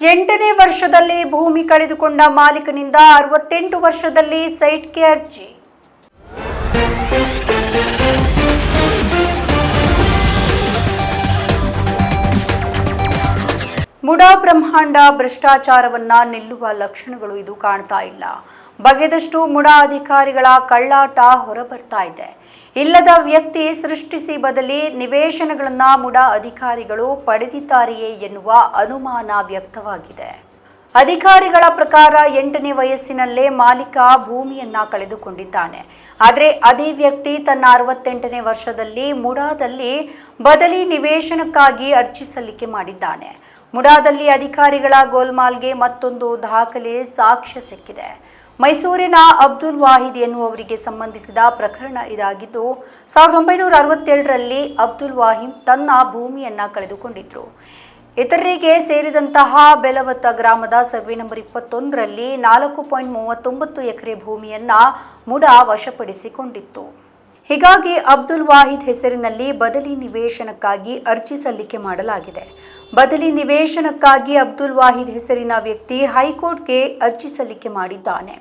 ಎಂಟನೇ ವರ್ಷದಲ್ಲಿ ಭೂಮಿ ಕಳೆದುಕೊಂಡ ಮಾಲೀಕನಿಂದ ಅರವತ್ತೆಂಟು ವರ್ಷದಲ್ಲಿ ಸೈಟ್ಗೆ ಅರ್ಜಿ. ಮುಡಾ ಬ್ರಹ್ಮಾಂಡ ಭ್ರಷ್ಟಾಚಾರವನ್ನ ನಿಲ್ಲುವ ಲಕ್ಷಣಗಳು ಇದು ಕಾಣ್ತಾ ಇಲ್ಲ. ಬಗೆದಷ್ಟು ಮುಡಾ ಅಧಿಕಾರಿಗಳ ಕಳ್ಳಾಟ ಹೊರಬರ್ತಾ ಇದೆ. ಇಲ್ಲದ ವ್ಯಕ್ತಿ ಸೃಷ್ಟಿಸಿ ಬದಲಿ ನಿವೇಶನಗಳನ್ನ ಮುಡಾ ಅಧಿಕಾರಿಗಳು ಪಡೆದಿದ್ದಾರೆಯೇ ಎನ್ನುವ ಅನುಮಾನ ವ್ಯಕ್ತವಾಗಿದೆ. ಅಧಿಕಾರಿಗಳ ಪ್ರಕಾರ ಎಂಟನೇ ವಯಸ್ಸಿನಲ್ಲೇ ಮಾಲೀಕ ಭೂಮಿಯನ್ನ ಕಳೆದುಕೊಂಡಿದ್ದಾನೆ. ಆದರೆ ಅದೇ ವ್ಯಕ್ತಿ ತನ್ನ ಅರವತ್ತೆಂಟನೇ ವರ್ಷದಲ್ಲಿ ಮುಡಾದಲ್ಲಿ ಬದಲಿ ನಿವೇಶನಕ್ಕಾಗಿ ಅರ್ಜಿ ಸಲ್ಲಿಕೆ ಮಾಡಿದ್ದಾನೆ. ಮುಡಾದಲ್ಲಿ ಅಧಿಕಾರಿಗಳ ಗೋಲ್ಮಾಲ್ಗೆ ಮತ್ತೊಂದು ದಾಖಲೆ ಸಾಕ್ಷ್ಯ ಸಿಕ್ಕಿದೆ. ಮೈಸೂರಿನ ಅಬ್ದುಲ್ ವಾಹಿದ್ ಎನ್ನುವರಿಗೆ ಸಂಬಂಧಿಸಿದ ಪ್ರಕರಣ ಇದಾಗಿದ್ದು, ಸಾವಿರದ ಒಂಬೈನೂರ ಅರವತ್ತೇಳರಲ್ಲಿ ಅಬ್ದುಲ್ ವಾಹಿದ್ ತನ್ನ ಭೂಮಿಯನ್ನ ಕಳೆದುಕೊಂಡಿದ್ರು. ಇತರರಿಗೆ ಸೇರಿದಂತಹ ಬೆಲವತ್ತ ಗ್ರಾಮದ ಸರ್ವೆ ನಂಬರ್ ಇಪ್ಪತ್ತೊಂದರಲ್ಲಿ ನಾಲ್ಕು ಪಾಯಿಂಟ್ ಮೂವತ್ತೊಂಬತ್ತು ಎಕರೆ ಭೂಮಿಯನ್ನ ಮುಡಾ ವಶಪಡಿಸಿಕೊಂಡಿತ್ತು. ಹೀಗಾಗಿ ಅಬ್ದುಲ್ ವಾಹಿದ್ ಹೆಸರಿನಲ್ಲಿ ಬದಲಿ ನಿವೇಶನಕ್ಕಾಗಿ ಅರ್ಜಿ ಸಲ್ಲಿಕೆ ಮಾಡಲಾಗಿದೆ. ಬದಲಿ ನಿವೇಶನಕ್ಕಾಗಿ ಅಬ್ದುಲ್ ವಾಹಿದ್ ಹೆಸರಿನ ವ್ಯಕ್ತಿ ಹೈಕೋರ್ಟ್ಗೆ ಅರ್ಜಿ ಸಲ್ಲಿಕೆ ಮಾಡಿದ್ದಾನೆ.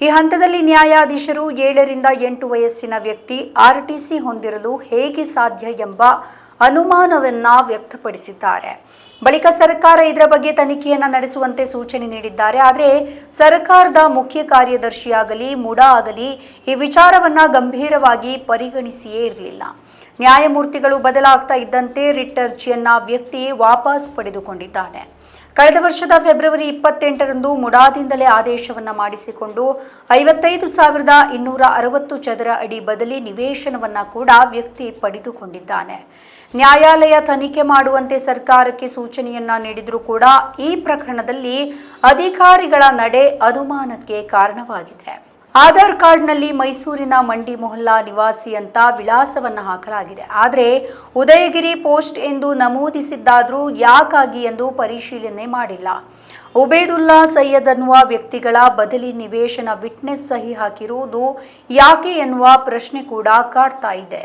ಈ ಹಂತದಲ್ಲಿ ನ್ಯಾಯಾಧೀಶರು ಏಳರಿಂದ ಎಂಟು ವಯಸ್ಸಿನ ವ್ಯಕ್ತಿ ಆರ್ಟಿಸಿ ಹೊಂದಿರಲು ಹೇಗೆ ಸಾಧ್ಯ ಎಂಬ ಅನುಮಾನವನ್ನ ವ್ಯಕ್ತಪಡಿಸಿದ್ದಾರೆ. ಬಳಿಕ ಸರ್ಕಾರ ಇದರ ಬಗ್ಗೆ ತನಿಖೆಯನ್ನ ನಡೆಸುವಂತೆ ಸೂಚನೆ ನೀಡಿದ್ದಾರೆ. ಆದರೆ ಸರ್ಕಾರದ ಮುಖ್ಯ ಕಾರ್ಯದರ್ಶಿಯಾಗಲಿ ಮುಡಾ ಆಗಲಿ ಈ ವಿಚಾರವನ್ನ ಗಂಭೀರವಾಗಿ ಪರಿಗಣಿಸಿಯೇ ಇರಲಿಲ್ಲ. ನ್ಯಾಯಮೂರ್ತಿಗಳು ಬದಲಾಗ್ತಾ ಇದ್ದಂತೆ ರಿಟ್ ಅರ್ಜಿಯನ್ನ ವ್ಯಕ್ತಿ ವಾಪಸ್ ಪಡೆದುಕೊಂಡಿದ್ದಾನೆ. ಕಳೆದ ವರ್ಷದ ಫೆಬ್ರವರಿ ಇಪ್ಪತ್ತೆಂಟರಂದು ಮುಡಾದಿಂದಲೇ ಆದೇಶವನ್ನ ಮಾಡಿಸಿಕೊಂಡು ಐವತ್ತೈದು ಸಾವಿರದ ಇನ್ನೂರ ಅರವತ್ತು ಚದರ ಅಡಿ ಬದಲಿ ನಿವೇಶನವನ್ನ ಕೂಡ ವ್ಯಕ್ತಿ ಪಡೆದುಕೊಂಡಿದ್ದಾನೆ. ನ್ಯಾಯಾಲಯ ತನಿಖೆ ಮಾಡುವಂತೆ ಸರ್ಕಾರಕ್ಕೆ ಸೂಚನೆಯನ್ನ ನೀಡಿದರೂ ಕೂಡ ಈ ಪ್ರಕರಣದಲ್ಲಿ ಅಧಿಕಾರಿಗಳ ನಡೆ ಅನುಮಾನಕ್ಕೆ ಕಾರಣವಾಗಿದೆ. ಆಧಾರ್ ಕಾರ್ಡ್ನಲ್ಲಿ ಮೈಸೂರಿನ ಮಂಡಿ ಮೊಹಲ್ಲಾ ನಿವಾಸಿ ಅಂತ ವಿಳಾಸವನ್ನು ಹಾಕಲಾಗಿದೆ. ಆದರೆ ಉದಯಗಿರಿ ಪೋಸ್ಟ್ ಎಂದು ನಮೂದಿಸಿದ್ದಾದರೂ ಯಾಕಾಗಿ ಎಂದು ಪರಿಶೀಲನೆ ಮಾಡಿಲ್ಲ. ಉಬೇದುಲ್ಲಾ ಸೈಯದ್ ಅನ್ನುವ ವ್ಯಕ್ತಿಗಳ ಬದಲಿ ನಿವೇಶನ ವಿಟ್ನೆಸ್ ಸಹಿ ಹಾಕಿರುವುದು ಯಾಕೆ ಎನ್ನುವ ಪ್ರಶ್ನೆ ಕೂಡ ಕಾಡ್ತಾ ಇದೆ.